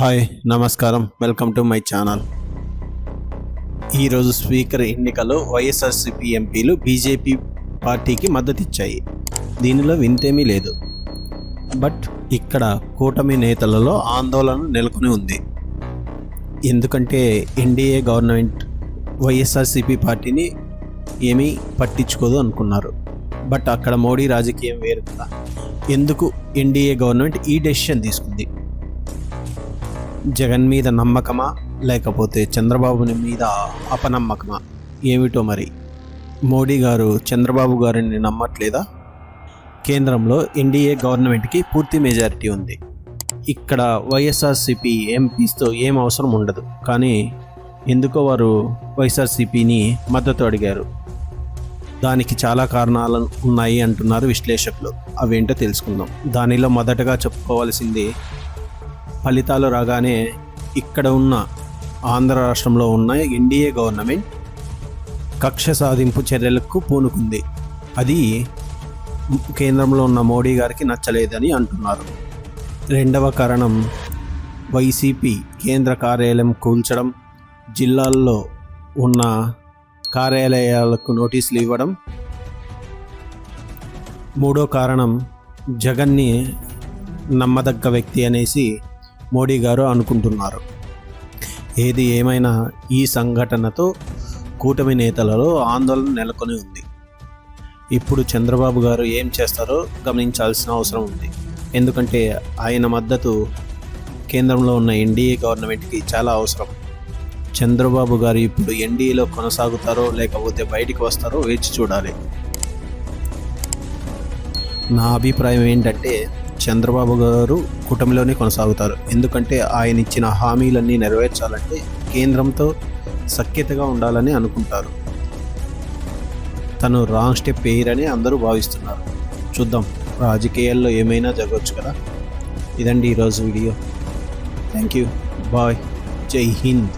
Hi నమస్కారం. Welcome to my channel. ఈరోజు speaker ఎన్నికలో వైఎస్ఆర్సీపీ ఎంపీలు బీజేపీ పార్టీకి మద్దతు ఇచ్చాయి దీనిలో వింతేమీ లేదు. బట్ ఇక్కడ కూటమి నేతలలో ఆందోళన నెలకొని ఉంది. ఎందుకంటే ఎన్డీఏ గవర్నమెంట్ వైఎస్ఆర్సీపీ పార్టీని ఏమీ పట్టించుకోదు అనుకున్నారు. బట్ అక్కడ మోడీ రాజకీయం వేరు కదా. ఎందుకు ఎన్డీఏ గవర్నమెంట్ ఈ డెసిషన్ తీసుకుంది? జగన్ మీద నమ్మకమా? లేకపోతే చంద్రబాబుని మీద అపనమ్మకమా? ఏమిటో మరి? మోడీ గారు చంద్రబాబు గారిని నమ్మట్లేదా? కేంద్రంలో ఎన్డీఏ గవర్నమెంట్కి పూర్తి మెజారిటీ ఉంది. ఇక్కడ వైఎస్ఆర్సిపి ఎంపీస్తో ఏం అవసరం ఉండదు. కానీ ఎందుకో వారు వైఎస్ఆర్సిపిని మద్దతు అడిగారు. దానికి చాలా కారణాలు ఉన్నాయి అంటున్నారు విశ్లేషకులు. అవేంటో తెలుసుకుందాం. దానిలో మొదటగా చెప్పుకోవాల్సింది ఫలితాలు రాగానే ఇక్కడ ఉన్న ఆంధ్ర రాష్ట్రంలో ఉన్న ఎన్డీఏ గవర్నమెంట్ కక్ష సాధింపు చర్యలకు పూనుకుంది. అది కేంద్రంలో ఉన్న మోడీ గారికి నచ్చలేదని అంటున్నారు. రెండవ కారణం వైసీపీ కేంద్ర కార్యాలయం కూల్చడం జిల్లాల్లో ఉన్న కార్యాలయాలకు నోటీసులు ఇవ్వడం. మూడో కారణం జగన్ని నమ్మదగ్గ వ్యక్తి అనేసి మోడీ గారు అనుకుంటున్నారు. ఏది ఏమైనా ఈ సంఘటనతో కూటమి నేతలలో ఆందోళన నెలకొని ఉంది. ఇప్పుడు చంద్రబాబు గారు ఏం చేస్తారో గమనించాల్సిన అవసరం ఉంది. ఎందుకంటే ఆయన మద్దతు కేంద్రంలో ఉన్న ఎన్డీఏ గవర్నమెంట్కి చాలా అవసరం. చంద్రబాబు గారు ఇప్పుడు ఎన్డీఏలో కొనసాగుతారో లేకపోతే బయటికి వస్తారో వేచి చూడాలి. నా అభిప్రాయం ఏంటంటే చంద్రబాబు గారు కూటమిలోనే కొనసాగుతారు. ఎందుకంటే ఆయన ఇచ్చిన హామీలన్నీ నెరవేర్చాలంటే కేంద్రంతో సఖ్యతగా ఉండాలని అనుకుంటారు. తను రాంగ్ స్టెప్ వేయరని అందరూ భావిస్తున్నారు. చూద్దాం రాజకీయాల్లో ఏమైనా జరగవచ్చు కదా? ఇదండి ఈరోజు వీడియో. Thank you bye. జై హింద్.